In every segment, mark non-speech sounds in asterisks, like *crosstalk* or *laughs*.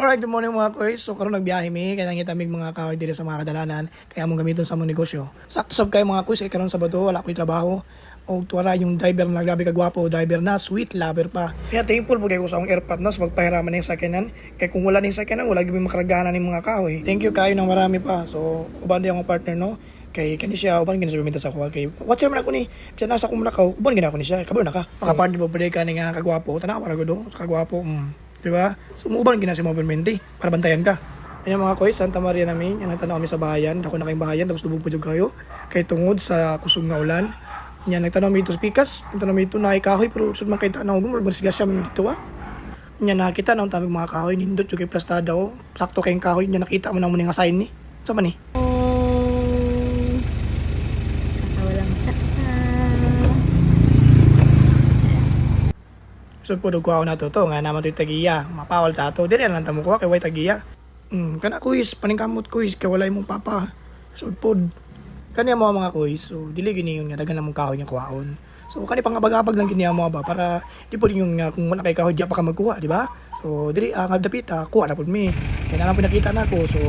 Alright, good morning mga koys. So karon nagbiyahe mi kaya nangita mig mga kahoy diri sa mga kadalanan kaya among gamiton sa among negosyo. Sakto sab kay mga koys kay karon Sabado wala ko'y trabaho. O tuwara yung driver na grabe ka gwapo, driver na sweet lover pa. Kaya thankful po kayo sa akong airpot na sa magpahiraman ng sakyanan. Kaya kung wala ning sakyanan, wala gyud makaragahan ng mga kahoy. Thank you kayo ng marami pa. So uban din akong partner no kay kani siya uban gina sa sa ako kay what's man ako ni siya nasa ko mulakaw uban gina ako ni siya kabaw na ka makapartner po pwede ka ni nga kagwapo tanaw para gudo kagwapo mm. Di ba so umuban gina si Mobile Mendy para bantayan ka Ayan mga koy, Santa Maria namin, yan ang tanaw kami sa bahayan, ako na kayong bahayan, tapos lubog po dyan kayo, kay tungod sa kusog nga ulan. Yan, nagtanaw mi ito sa pikas, nagtanaw mi ito na kahoy, pero sud man kay tanaw, gumarbasigas siya mi dito ah. Yan, nakita na ang tamig mga kahoy, nindot yung plastada oh. sakto kayong kahoy, yan nakita mo na mo nga sign ni. Sa man ni? So po ko na to to nga naman to tagiya. Mapawal tato. Diri lang tamo ko kay way tagiya. Mm, kana kuis paningkamot kuis kay walay mong papa. So pod. Kani mo mga kuis. So dili gini yun nga dagan namong kahoy nga kuwaon. So kani pangabag-abag lang gini mo ba para di po yung nga kung wala kay kahoy di pa ka magkuha, di ba? So diri ang uh, dapita kuha na pud mi. Kaya na lang pinakita nako. So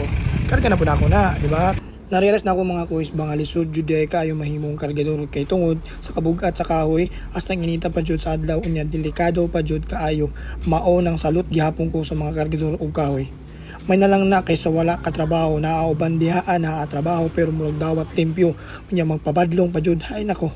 karga na pud ako na, di ba? Narealize na ako mga kuis bang alisod jud day kayo mahimong kargador kay tungod sa kabugat sa kahoy hasta inita pa jud sa adlaw unya delikado pa jud kaayo mao nang salot gihapon ko sa mga kargador og kahoy. May nalang na kaysa wala ka trabaho na auban dihaan na trabaho pero murag dawat limpyo unya magpabadlong pa jud hay nako.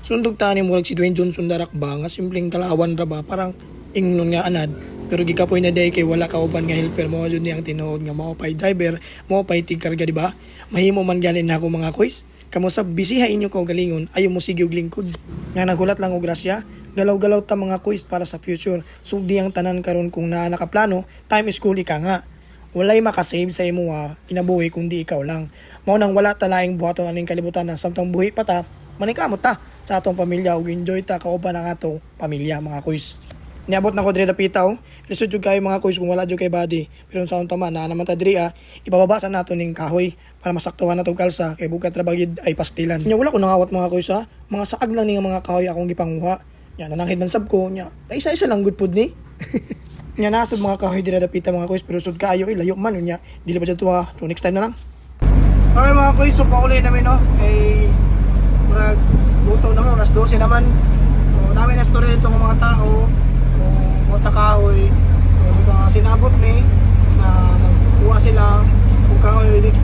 Sundog tani murag si Dwayne Johnson darak ba nga simpleng kalawan ra ba parang ingnon nga anad pero gikapoy na day kay wala ka uban nga helper mo jud niyang tinuod nga mao pay driver mao pay tigkarga di ba? Mahimo man ganin na ako mga kois kamo sa bisiha inyo ko galingon ayo mo sige og lingkod. Nga nagulat lang og grasya. Galaw-galaw ta mga kois para sa future. Sugdi ang tanan karon kung naa nakaplano time is cool ika nga. Walay makasave sa imo ha, kinabuhi kundi ikaw lang. Mao nang wala ta laing buhaton aning kalibutan na samtang buhi pa ta, manikamot ta sa atong pamilya ug enjoy ta kauban ang atong pamilya mga kuys. Niabot na ko diri dapita oh. Lisod jud kayo mga kuys kung wala jud kay body. Pero sa unta man na naman ta diri ah, ibababa sa nato ning kahoy para masaktuhan nato kalsa kay bukat ra bagid ay pastilan. Nya wala ko nangawat mga kuys ha. Mga saag lang ni nga mga kahoy akong gipanguha. Nya nananghid man sab ko nya. Isa-isa lang good pud ni. *laughs* Nya nasod mga kahoy dira dapita mga kuys pero sud kaayo eh layo man nya. Dili pa jud to ha. So next time na lang. Alright mga kuys, so pauli namin no. Kay murag buto naman, alas 12 naman. So namin na story nito ng mga tao. So buot sa kahoy. So dito nga sinabot ni na magkuha sila kung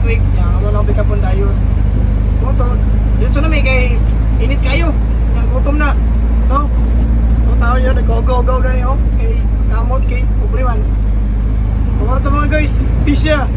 kahoy next week. Yan, wala akong pikapon dayon. Buto, dito na may kay init kayo. Yan, gutom na. No? So tao nyo, nag-go-go-go gani oh. Kay kamot kay Ubriwan. Kumara to mga guys, fish ya.